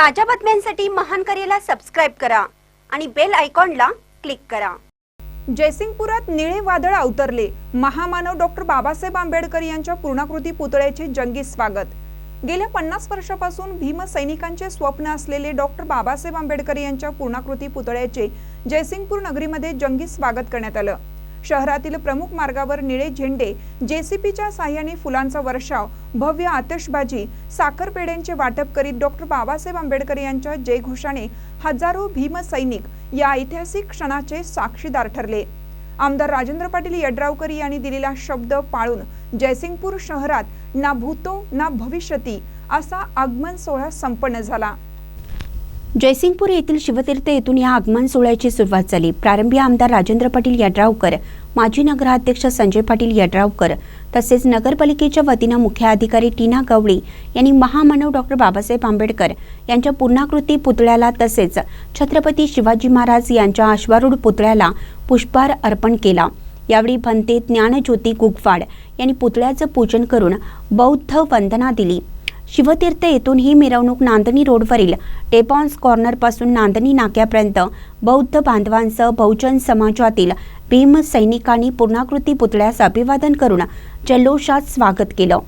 ताज्या बातम्यांसाठी महान करेला सबस्क्राईब करा आणि बेल आयकॉनला क्लिक करा. जयसिंगपुरात निळे वादळ अवतरले. महामानव डॉक्टर बाबासाहेब आंबेडकर यांच्या पूर्णाकृती पुतळ्याचे जंगी स्वागत. गेल्या पन्नास वर्षापासून भीमसैनिकांचे स्वप्न असलेले डॉक्टर बाबासाहेब आंबेडकर यांच्या पूर्णाकृती पुतळ्याचे जयसिंगपूर नगरीमध्ये जंगी स्वागत करण्यात आलं. शहरातील प्रमुख मार्गावर निळे झेंडे जेसीपीच्या साह्याने फुलांचा वर्षाव भव्य आतषबाजी साखरपेड्यांचे वाटप करीत डॉक्टर बाबासाहेब आंबेडकर यांच्या जयघोषाने हजारो भीमसैनिक या ऐतिहासिक क्षणाचे साक्षीदार ठरले. आमदार राजेंद्र पाटील यड्रावकर यांनी दिलेला शब्द पाळून जयसिंगपूर शहरात ना भूतो ना भविष्यती असा आगमन सोहळा संपन्न झाला. जयसिंगपूर येथील शिवतीर्थ येथून या आगमन सोहळ्याची सुरुवात झाली. प्रारंभी आमदार राजेंद्र पाटील यड्रावकर माजी नगराध्यक्ष संजय पाटील यड्रावकर तसेच नगरपालिकेच्या वतीनं मुख्य अधिकारी टीना गवळी यांनी महामानव डॉक्टर बाबासाहेब आंबेडकर यांच्या पूर्णाकृती पुतळ्याला तसेच छत्रपती शिवाजी महाराज यांच्या अश्वारूढ पुतळ्याला पुष्पहार अर्पण केला. यावेळी भंते ज्ञानज्योती गुगवाड यांनी पुतळ्याचं पूजन करून बौद्ध वंदना दिली. शिवतीर्थ येथून ही मिरवणूक नांदणी रोडवरील टेपॉन्स कॉर्नरपासून नांदणी नाक्यापर्यंत बौद्ध बांधवांसह बहुजन समाजातील भीम सैनिकांनी पूर्णाकृती पुतळ्यास अभिवादन करून जल्लोषात स्वागत केलं.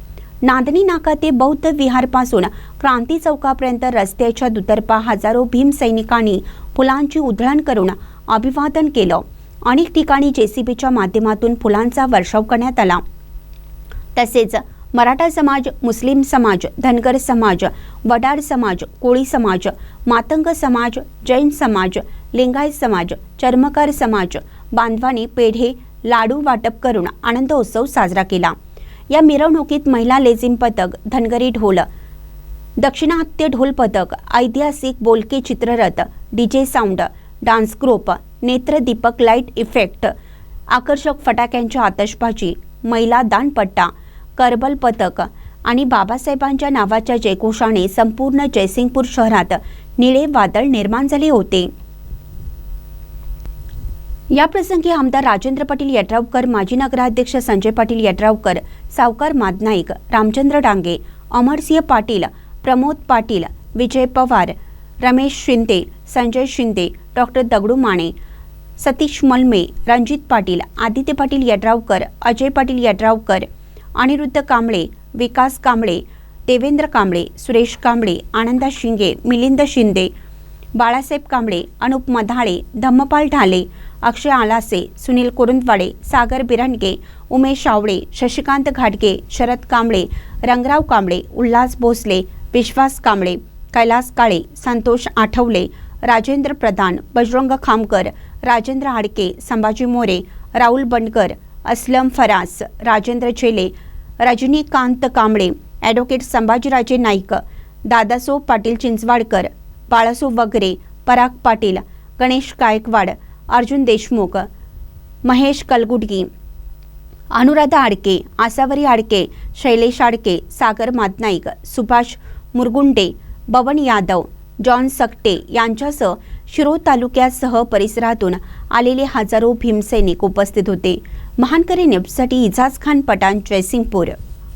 नांदणी नाका ते बौद्ध विहारपासून क्रांती चौकापर्यंत रस्त्याच्या दुतर्फा हजारो भीम सैनिकांनी फुलांची उधळण करून अभिवादन केलं. अनेक ठिकाणी जेसीबीच्या माध्यमातून फुलांचा वर्षाव करण्यात आला. तसेच मराठा समाज मुस्लिम समाज धनगर समाज वडार समाज कोळी समाज मातंग समाज जैन समाज लिंगायत समाज चर्मकार समाज बांधवाने पेढे लाडू वाटप करून आनंदोत्सव साजरा केला. या मिरवणुकीत महिला लेझिम पथक धनगरी ढोल दक्षिणात्य ढोल पथक ऐतिहासिक बोलके चित्ररथ डीजे साऊंड डान्स ग्रुप नेत्रदीपक लाइट इफेक्ट आकर्षक फटाक्यांच्या आतषबाजी महिला दानपट्टा करबल पथक आणि बाबासाहेबांच्या नावाच्या जयघोषाने संपूर्ण जयसिंगपूर शहरात निळे वादळ निर्माण झाले होते. याप्रसंगी आमदार राजेंद्र पाटील यड्रावकर माजी नगराध्यक्ष संजय पाटील यड्रावकर सावकार मादनाईक रामचंद्र डांगे अमरसिंह पाटील प्रमोद पाटील विजय पवार रमेश शिंदे संजय शिंदे डॉक्टर दगडू माने सतीश मलमे रणजित पाटील आदित्य पाटील यड्रावकर अजय पाटील यड्रावकर अनिरुद्ध कांबळे विकास कांबळे देवेंद्र कांबळे सुरेश कांबळे आनंदा शिंगे मिलिंद शिंदे बाळासाहेब कांबळे अनुप मधाळे धम्मपाल ढाले अक्षय आलासे सुनील कुरुंदवाडे सागर बिरणगे उमेश आवळे शशिकांत घाटगे शरद कांबळे रंगराव कांबळे उल्हास भोसले विश्वास कांबळे कैलास काळे संतोष आठवले राजेंद्र प्रधान बजरंग खामकर राजेंद्र हाडके संभाजी मोरे राहुल बंडकर असलम फरास राजेंद्र चेले रजनीकांत कांबळे ॲडव्होकेट संभाजीराजे नाईक दादासो पाटील चिंचवाडकर बाळासो वगरे पराग पाटील गणेश गायकवाड अर्जुन देशमुख महेश कलगुडगी अनुराधा आडके आसावरी आडके शैलेश आडके सागर मादनाईक सुभाष मुरगुंडे बबन यादव जॉन सकटे यांच्यासह शिरोळ तालुक्यासह परिसरातून आलेले हजारो भीमसैनिक उपस्थित होते. महानकरी न्यूजसाठी इजाज खान पठाण जयसिंगपूर.